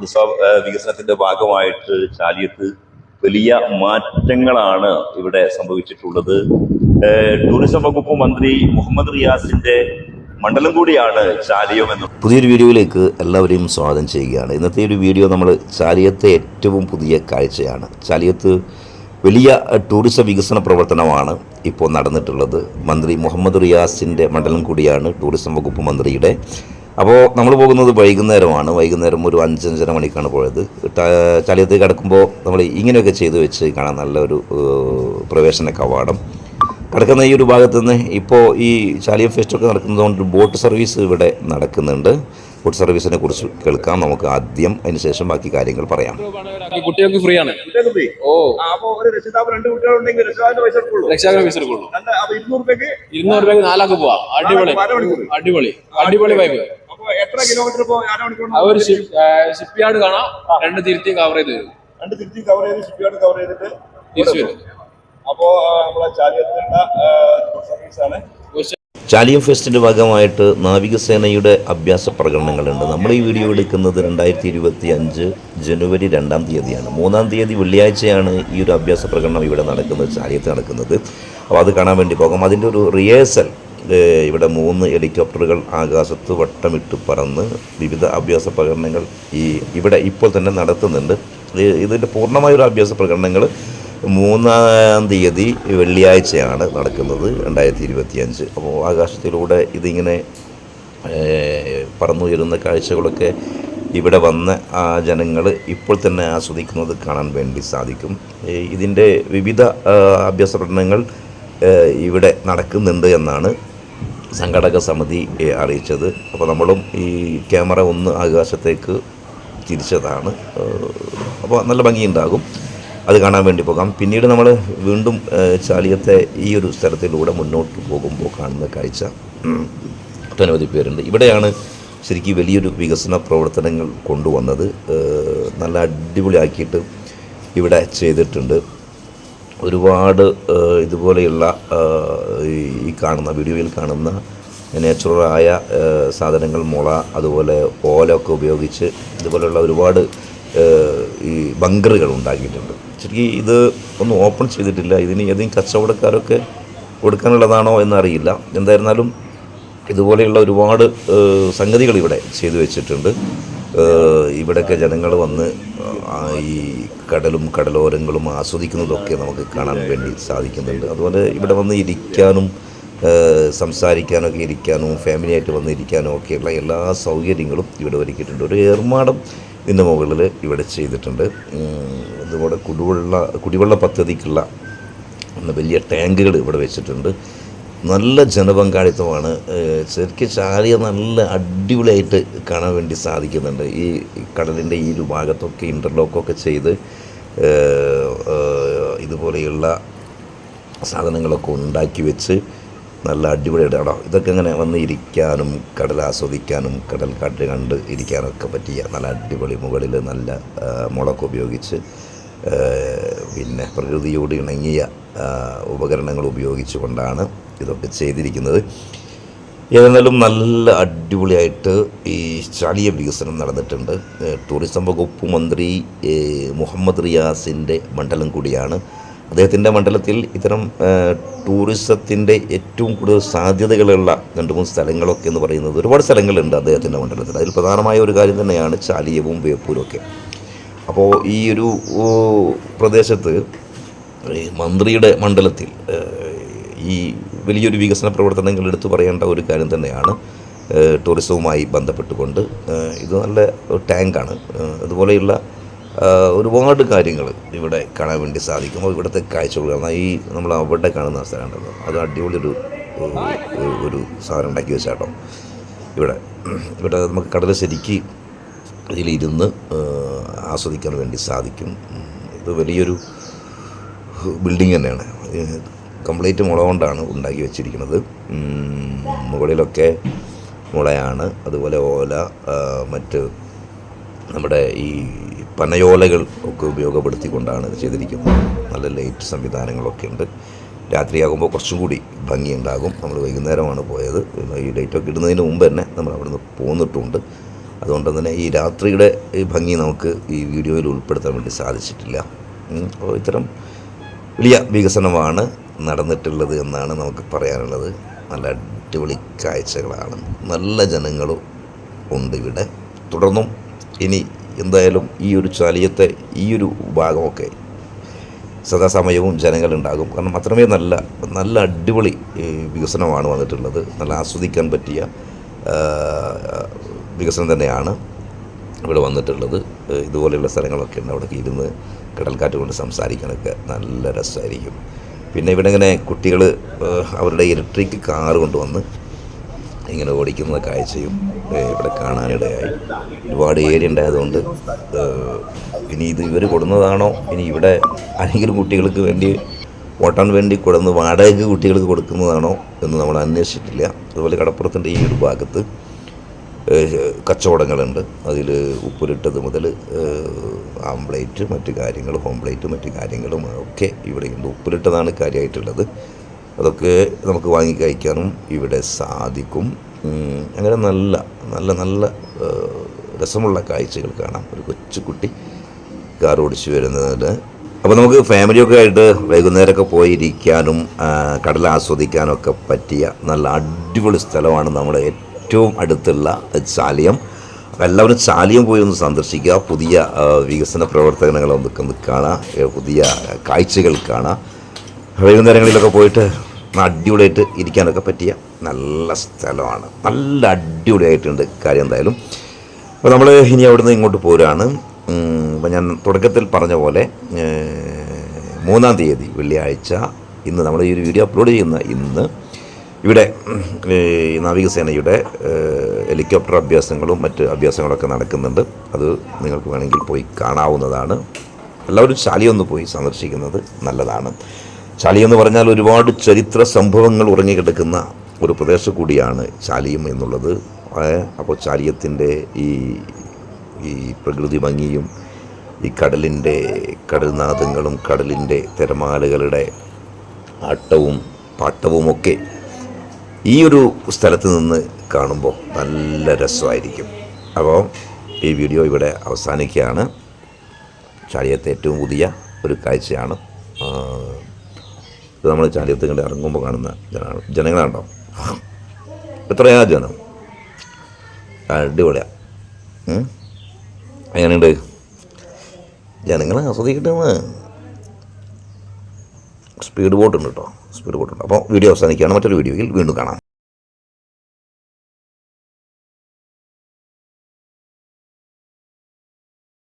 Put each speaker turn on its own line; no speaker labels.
Tourism വികസനത്തിന്റെ ഭാഗമായിട്ട് ചാലിയത്ത് വലിയ മാറ്റങ്ങളാണ് ഇവിടെ സംഭവിച്ചിട്ടുള്ളത്. ടൂറിസം വകുപ്പ് മന്ത്രി മുഹമ്മദ് റിയാസിന്റെ മണ്ഡലം കൂടിയാണ് ചാലിയം എന്ന്
പുതിയൊരു വീഡിയോയിലേക്ക് എല്ലാവരെയും സ്വാഗതം ചെയ്യുകയാണ്. ഇന്നത്തെ ഒരു വീഡിയോ നമ്മൾ ചാലിയത്തെ ഏറ്റവും പുതിയ കാഴ്ചയാണ്. ചാലിയത്ത് വലിയ ടൂറിസം വികസന പ്രവർത്തനമാണ് ഇപ്പോൾ നടന്നിട്ടുള്ളത്. മന്ത്രി മുഹമ്മദ് റിയാസിന്റെ മണ്ഡലം കൂടിയാണ് ടൂറിസം വകുപ്പ് മന്ത്രിയുടെ അപ്പോൾ നമ്മൾ പോകുന്നത് വൈകുന്നേരമാണ്. വൈകുന്നേരം ഒരു അഞ്ചഞ്ചര മണിക്കാണ് പോയത്. ചളിയത്ത് ചാലിയത്തേക്ക് കിടക്കുമ്പോൾ നമ്മൾ ഇങ്ങനെയൊക്കെ ചെയ്തു വെച്ച് കാണാൻ നല്ലൊരു പ്രവേശന കവാടം. കിടക്കുന്ന ഈ ഒരു ഭാഗത്ത് നിന്ന് ഇപ്പോൾ ഈ ചാലിയം ഫെസ്റ്റൊക്കെ നടക്കുന്നതുകൊണ്ട് ബോട്ട് സർവീസ് ഇവിടെ നടക്കുന്നുണ്ട്. ബോട്ട് സർവീസിനെ കുറിച്ച് കേൾക്കാം. നമുക്ക് ആദ്യം അതിനുശേഷം ബാക്കി കാര്യങ്ങൾ പറയാം.
കുട്ടികൾക്ക് ഫ്രീ? ആണ് ഓ
ഇരുന്നൂറ് രൂപയ്ക്ക്
നാലാക്ക് പോവാ. അടിപൊളി. അടിപൊളി. അടിപൊളി വൈബ്.
എത്ര കിലോമീറ്റർ
ഒരു ഷിപ്പ് യാർഡ് കാണാം. രണ്ട് തിരുത്തിയും കവർ ചെയ്ത് തരും.
രണ്ട് തിരിച്ച് കവർ ചെയ്ത് ഷിപ്പ്യാർഡ് കവർ ചെയ്തിട്ട്
തിരിച്ചു വരും.
അപ്പോ നമ്മളെ ചാലിയത്തുള്ള സർവീസ് ആണ്.
ചാലിയം ഫെസ്റ്റിന്റെ ഭാഗമായിട്ട് നാവികസേനയുടെ അഭ്യാസ പ്രകടനങ്ങളുണ്ട്. നമ്മൾ ഈ വീഡിയോ എടുക്കുന്നത് രണ്ടായിരത്തി ഇരുപത്തി അഞ്ച് ജനുവരി രണ്ടാം തീയതിയാണ്. മൂന്നാം തീയതി വെള്ളിയാഴ്ചയാണ് ഈ ഒരു അഭ്യാസ പ്രകടനം ഇവിടെ നടക്കുന്നത് ചാലിയത്ത് നടക്കുന്നത്. അപ്പോൾ അത് കാണാൻ വേണ്ടി പോകാം. അതിന്റെ ഒരു റിഹേഴ്സൽ ഇവിടെ മൂന്ന് ഹെലികോപ്റ്ററുകൾ ആകാശത്ത് വട്ടമിട്ട് പറന്ന് വിവിധ അഭ്യാസ പ്രകടനങ്ങൾ ഈ ഇവിടെ ഇപ്പോൾ തന്നെ നടത്തുന്നുണ്ട്. ഇതിന്റെ പൂർണമായൊരു അഭ്യാസ പ്രകടനങ്ങൾ മൂന്നാം തീയതി വെള്ളിയാഴ്ചയാണ് നടക്കുന്നത് രണ്ടായിരത്തി ഇരുപത്തി അഞ്ച് അപ്പോൾ ആകാശത്തിലൂടെ ഇതിങ്ങനെ പറന്നുയരുന്ന കാഴ്ചകളൊക്കെ ഇവിടെ വന്ന ആ ജനങ്ങൾ ഇപ്പോൾ തന്നെ ആസ്വദിക്കുന്നത് കാണാൻ വേണ്ടി സാധിക്കും. ഇതിന്റെ വിവിധ അഭ്യാസ പഠനങ്ങൾ ഇവിടെ നടക്കുന്നുണ്ട് എന്നാണ് സംഘടക സമിതി അറിയിച്ചത്. അപ്പോൾ നമ്മളും ഈ ക്യാമറ ഒന്ന് ആകാശത്തേക്ക് തിരിച്ചതാണ്. അപ്പോൾ നല്ല ഭംഗിയുണ്ടാകും. അത് കാണാൻ വേണ്ടി പോകാം. പിന്നീട് നമ്മൾ വീണ്ടും ചാലിയത്തെ ഈ ഒരു സ്ഥലത്തിലൂടെ മുന്നോട്ട് പോകുമ്പോൾ കാണുന്ന കാഴ്ച. ഒട്ടനവധി പേരുണ്ട്. ഇവിടെയാണ് ശരിക്കും വലിയൊരു വികസന പ്രവർത്തനങ്ങൾ കൊണ്ടുവന്നത്. നല്ല അടിപൊളിയാക്കിയിട്ട് ഇവിടെ ചെയ്തിട്ടുണ്ട്. ഒരുപാട് ഇതുപോലെയുള്ള ഈ- കാണുന്ന വീഡിയോയിൽ കാണുന്ന നാച്ചുറലായ സാധനങ്ങൾ മുള അതുപോലെ ഓലൊക്കെ ഉപയോഗിച്ച് ഇതുപോലെയുള്ള ഒരുപാട് ഈ ബങ്കറുകൾ ഉണ്ടാക്കിയിട്ടുണ്ട്. ശരിക്കും ഇത് ഒന്നും ഓപ്പൺ ചെയ്തിട്ടില്ല. ഇതിന് ഏതെങ്കിലും കച്ചവടക്കാരൊക്കെ കൊടുക്കാനുള്ളതാണോ എന്നറിയില്ല. എന്തായിരുന്നാലും ഇതുപോലെയുള്ള ഒരുപാട് സംഗതികൾ ഇവിടെ ചെയ്തു വെച്ചിട്ടുണ്ട്. ഇവിടെയൊക്കെ ജനങ്ങൾ വന്ന് ഈ കടലും കടലോരങ്ങളും ആസ്വദിക്കുന്നതൊക്കെ നമുക്ക് കാണാൻ വേണ്ടി സാധിക്കുന്നുണ്ട്. അതുപോലെ ഇവിടെ വന്ന് ഇരിക്കാനും സംസാരിക്കാനൊക്കെ ഇരിക്കാനും ഫാമിലിയായിട്ട് വന്ന് ഇരിക്കാനും ഒക്കെയുള്ള എല്ലാ സൗകര്യങ്ങളും ഇവിടെ ഒരുക്കിയിട്ടുണ്ട്. ഒരു ഏർമാടം ഇതിന്റെ മുകളിൽ ഇവിടെ ചെയ്തിട്ടുണ്ട്. അതുപോലെ കുടിവെള്ള കുടിവെള്ള പദ്ധതിക്കുള്ള വലിയ ടാങ്കുകൾ ഇവിടെ വെച്ചിട്ടുണ്ട്. നല്ല ജനപങ്കാളിത്തമാണ്. ശരിക്കും ചാലിയ നല്ല അടിപൊളിയായിട്ട് കാണാൻ വേണ്ടി സാധിക്കുന്നുണ്ട്. ഈ കടലിന്റെ ഈ ഒരു ഭാഗത്തൊക്കെ ഇന്റർലോക്കൊക്കെ ചെയ്ത് ഇതുപോലെയുള്ള സാധനങ്ങളൊക്കെ ഉണ്ടാക്കി വെച്ച് നല്ല അടിപൊളിയായിട്ട് അവിടെ ഇതൊക്കെ ഇങ്ങനെ വന്ന് ഇരിക്കാനും കടൽ ആസ്വദിക്കാനും കടൽ കാറ്റ് കണ്ട് ഇരിക്കാനൊക്കെ പറ്റിയ നല്ല അടിപൊളി മുകളിൽ നല്ല മുളക്ക് മുളക് ഉപയോഗിച്ച് പിന്നെ പ്രകൃതിയോട് ഇണങ്ങിയ ഉപകരണങ്ങൾ ഉപയോഗിച്ചുകൊണ്ടാണ് ഇതൊക്കെ ചെയ്തിരിക്കുന്നത്. ഏതായാലും നല്ല അടിപൊളിയായിട്ട് ഈ ചാലിയ വികസനം നടന്നിട്ടുണ്ട്. ടൂറിസം വകുപ്പ് മന്ത്രി മുഹമ്മദ് റിയാസിന്റെ മണ്ഡലം കൂടിയാണ്. അദ്ദേഹത്തിന്റെ മണ്ഡലത്തിൽ ഇത്തരം ടൂറിസത്തിന്റെ ഏറ്റവും കൂടുതൽ സാധ്യതകളുള്ള രണ്ട് മൂന്ന് സ്ഥലങ്ങളൊക്കെ എന്ന് പറയുന്നത് ഒരുപാട് സ്ഥലങ്ങളുണ്ട് അദ്ദേഹത്തിന്റെ മണ്ഡലത്തിൽ. അതിൽ പ്രധാനമായ ഒരു കാര്യം തന്നെയാണ് ചാലിയവും വേപ്പൂരും ഒക്കെ. അപ്പോൾ ഈ ഒരു പ്രദേശത്ത് മന്ത്രിയുടെ മണ്ഡലത്തിൽ ഈ വലിയൊരു വികസന പ്രവർത്തനങ്ങൾ എടുത്തു പറയേണ്ട ഒരു കാര്യം തന്നെയാണ് ടൂറിസവുമായി ബന്ധപ്പെട്ടുകൊണ്ട്. ഇത് നല്ല ഒരു ടാങ്കാണ് അതുപോലെയുള്ള ഒരുപാട് കാര്യങ്ങൾ ഇവിടെ കാണാൻ വേണ്ടി സാധിക്കും. ഇവിടുത്തെ കാഴ്ചകൾ കാണാം ഈ നമ്മൾ അവിടെ കാണുന്ന സ്ഥലമുണ്ടല്ലോ അത് അടിപൊളി ഒരു ഒരു- സാധനം ഉണ്ടാക്കി വെച്ചാട്ടോ. ഇവിടെ ഇവിടെ നമുക്ക് കടൽ ശരിക്ക് ഇതിലിരുന്ന് ആസ്വദിക്കാൻ വേണ്ടി സാധിക്കും. ഇത് വലിയൊരു ബിൽഡിംഗ് തന്നെയാണ്. കംപ്ലീറ്റ് മുള കൊണ്ടാണ് ഉണ്ടാക്കി വെച്ചിരിക്കുന്നത്. മുകളിലൊക്കെ മുളയാണ്. അതുപോലെ ഓല മറ്റ് നമ്മുടെ ഈ പനയോലകൾ ഒക്കെ ഉപയോഗപ്പെടുത്തിക്കൊണ്ടാണ് ഇത് ചെയ്തിരിക്കുന്നത്. നല്ല ലൈറ്റ് സംവിധാനങ്ങളൊക്കെ ഉണ്ട്. രാത്രിയാകുമ്പോൾ കുറച്ചും കൂടി ഭംഗിയുണ്ടാകും. നമ്മൾ വൈകുന്നേരമാണ് പോയത്. ഈ ലൈറ്റൊക്കെ ഇടുന്നതിന് മുമ്പ് തന്നെ നമ്മൾ അവിടുന്ന് പോന്നിട്ടുണ്ട്. അതുകൊണ്ട് തന്നെ ഈ രാത്രിയുടെ ഈ ഭംഗി നമുക്ക് ഈ വീഡിയോയിൽ ഉൾപ്പെടുത്താൻ വേണ്ടി സാധിച്ചിട്ടില്ല. അപ്പോൾ ഇത്തരം വലിയ വികസനമാണ് നടന്നിട്ടുള്ളത് എന്നാണ് നമുക്ക് പറയാനുള്ളത്. നല്ല അടിപൊളി കാഴ്ചകളാണ്. നല്ല ജനങ്ങളും ഉണ്ട് ഇവിടെ. തുടർന്നും ഇനി എന്തായാലും ഈ ഒരു ചാലിയത്തെ ഈ ഒരു ഭാഗമൊക്കെ സദാസമയവും ജനങ്ങളുണ്ടാകും. കാരണം അത്രമേ നല്ല നല്ല അടിപൊളി വികസനമാണ് വന്നിട്ടുള്ളത്. നല്ല ആസ്വദിക്കാൻ പറ്റിയ വികസനം തന്നെയാണ് ഇവിടെ വന്നിട്ടുള്ളത്. ഇതുപോലെയുള്ള സ്ഥലങ്ങളൊക്കെ ഉണ്ട് അവിടെ ഇരുന്ന് കടൽക്കാറ്റ് കൊണ്ട് സംസാരിക്കാനൊക്കെ നല്ല രസമായിരിക്കും. പിന്നെ ഇവിടെ ഇങ്ങനെ കുട്ടികൾ അവരുടെ ഇലക്ട്രിക് കാർ കൊണ്ടുവന്ന് ഇങ്ങനെ ഓടിക്കുന്ന കാഴ്ചയും ഇവിടെ കാണാനിടയായി. ഒരുപാട് ഏരിയ ഉണ്ടായതുകൊണ്ട് ഇനി ഇത് ഇവർ കൊടുന്നതാണോ? ഇനി ഇവിടെ ആരെങ്കിലും കുട്ടികൾക്ക് വേണ്ടി ഓട്ടാൻ വേണ്ടി കൊടുന്ന് വാടകയ്ക്ക് കുട്ടികൾക്ക് കൊടുക്കുന്നതാണോ എന്ന് നമ്മൾ അന്വേഷിച്ചിട്ടില്ല. അതുപോലെ കടപ്പുറത്തിന്റെ ഈ ഒരു ഭാഗത്ത് കച്ചവടങ്ങളുണ്ട്. അതിൽ ഉപ്പിലിട്ടത് മുതൽ ആംപ്ലേറ്റ് മറ്റു കാര്യങ്ങൾ ഹോംപ്ലേറ്റ് മറ്റു കാര്യങ്ങളും ഒക്കെ ഇവിടെയുണ്ട്. ഉപ്പിലിട്ടതാണ് കാര്യമായിട്ടുള്ളത്. അതൊക്കെ നമുക്ക് വാങ്ങി കഴിക്കാനും ഇവിടെ സാധിക്കും. അങ്ങനെ നല്ല നല്ല നല്ല രസമുള്ള കാഴ്ചകൾ കാണാം. ഒരു കൊച്ചുകുട്ടി കാർ ഓടിച്ചു വരുന്നതിന് അപ്പോൾ നമുക്ക് ഫാമിലിയൊക്കെ ആയിട്ട് വൈകുന്നേരമൊക്കെ പോയിരിക്കാനും കടൽ ആസ്വദിക്കാനും ഒക്കെ പറ്റിയ നല്ല അടിപൊളി സ്ഥലമാണ് നമ്മുടെ ഏറ്റവും അടുത്തുള്ള ചാലിയം. എല്ലാവരും ചാലിയം പോയി ഒന്ന് സന്ദർശിക്കുക. പുതിയ വികസന പ്രവർത്തനങ്ങൾ ഒന്ന് കാണാം പുതിയ കാഴ്ചകൾ കാണാം. വൈകുന്നേരങ്ങളിലൊക്കെ പോയിട്ട് അടിപൊളിയായിട്ട് ഇരിക്കാനൊക്കെ പറ്റിയ നല്ല സ്ഥലമാണ്. നല്ല അടിപൊളിയായിട്ടുണ്ട് കാര്യം എന്തായാലും. അപ്പോൾ നമ്മൾ ഇനി അവിടുന്ന് ഇങ്ങോട്ട് പോരാണ്. അപ്പോൾ ഞാൻ തുടക്കത്തിൽ പറഞ്ഞ പോലെ മൂന്നാം തീയതി വെള്ളിയാഴ്ച ഇന്ന് നമ്മൾ ഈ ഒരു വീഡിയോ അപ്ലോഡ് ചെയ്യുന്ന ഇന്ന് നാവികസേനയുടെ ഹെലികോപ്റ്റർ അഭ്യാസങ്ങളും മറ്റ് അഭ്യാസങ്ങളൊക്കെ നടക്കുന്നുണ്ട്. അത് നിങ്ങൾക്ക് വേണമെങ്കിൽ പോയി കാണാവുന്നതാണ്. എല്ലാവരും ശാലി ഒന്ന് പോയി സന്ദർശിക്കുന്നത് നല്ലതാണ്. ശാലി പറഞ്ഞാൽ ഒരുപാട് ചരിത്ര സംഭവങ്ങൾ ഉറങ്ങിക്കിടക്കുന്ന ഒരു പ്രദേശം കൂടിയാണ് ചാലിയം എന്നുള്ളത്. അപ്പോൾ ചാലിയത്തിന്റെ ഈ ഈ പ്രകൃതി ഭംഗിയും ഈ കടലിന്റെ കടൽനാദങ്ങളും കടലിന്റെ തിരമാലകളുടെ ആട്ടവും പാട്ടവുമൊക്കെ ഈ ഒരു സ്ഥലത്ത് നിന്ന് കാണുമ്പോൾ നല്ല രസമായിരിക്കും. അപ്പോൾ ഈ വീഡിയോ ഇവിടെ അവസാനിക്കുകയാണ്. ചാലിയത്തെ ഏറ്റവും പുതിയ ഒരു കാഴ്ചയാണ്. ഇത് നമ്മൾ ചാലിയത്ത് കണ്ട് ഇറങ്ങുമ്പോൾ കാണുന്ന ജനങ്ങൾ ജനങ്ങളാണോ? എത്രയാ ജനം? അടിപൊളിയാണ്? എങ്ങനെയുണ്ട്? ജനങ്ങളെ ആസ്വദിക്കട്ടെ സ്പീഡ് ബോട്ടുണ്ട് കേട്ടോ. സ്പീഡ് ബോട്ടുണ്ട് അപ്പോൾ വീഡിയോ അവസാനിക്കുകയാണ്. മറ്റൊരു വീഡിയോയിൽ വീണ്ടും കാണാം.